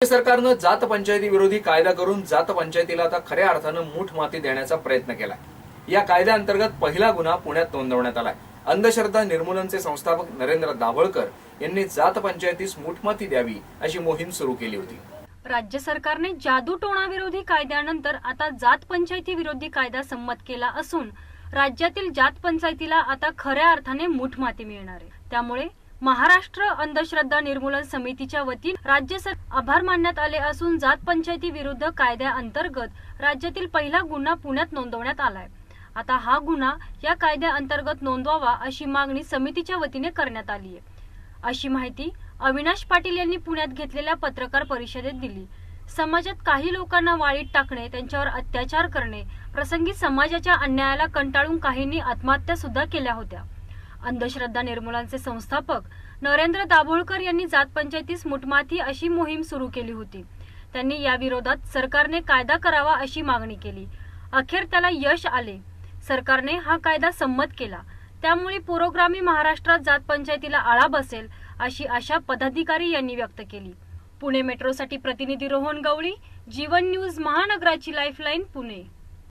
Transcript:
राज्य सरकारनं जात पंचायती विरोधी कायदा करून जात पंचायतीला आता खऱ्या अर्थानं मूठ माती देण्याचा प्रयत्न केलाय. या कायद्याअंतर्गत पहिला गुन्हा पुण्यात नोंदवण्यात आलाय. अंधश्रद्धा निर्मूलनचे संस्थापक नरेंद्र दाभोळकर यांनी जात पंचायतीस मूठमाती द्यावी अशी मोहीम सुरू केली होती. राज्य सरकारने जादू टोणाविरोधी कायद्यानंतर आता जात पंचायती विरोधी कायदा संमत केला असून राज्यातील जात पंचायतीला आता खऱ्या अर्थाने मूठमाती मिळणार आहे. त्यामुळे महाराष्ट्र अंधश्रद्धा निर्मूलन समितीच्या वतीने राज्य आभार मानण्यात आले असून जात पंचायती विरुद्ध कायद्याअंतर्गत राज्यातील पहिला गुन्हा पुण्यात नोंदवण्यात आलाय. आता हा गुन्हा या कायद्याअंतर्गत नोंदवावा अशी मागणी समितीच्या वतीने करण्यात आली आहे. अशी माहिती अविनाश पाटील यांनी पुण्यात घेतलेल्या पत्रकार परिषदेत दिली. समाजात काही लोकांना वाळीत टाकणे त्यांच्यावर अत्याचार करणे प्रसंगी समाजाच्या अन्यायाला कंटाळून काहींनी आत्महत्या सुद्धा केल्या होत्या. अंधश्रद्धा निर्मूलनचे संस्थापक नरेंद्र दाभोळकर यांनी जात पंचायतीस मुठमाथी अशी मोहीम सुरू केली होती. त्यांनी या विरोधात सरकारने कायदा करावा अशी मागणी केली. अखेर त्याला यश आले. सरकारने हा कायदा संमत केला. त्यामुळे पुरोग्रामी महाराष्ट्रात जात पंचायतीला आळा बसेल अशी आशा पदाधिकारी यांनी व्यक्त केली. पुणे मेट्रोसाठी प्रतिनिधी रोहन गवळी जीवन न्यूज महानगराची लाईफलाईन पुणे.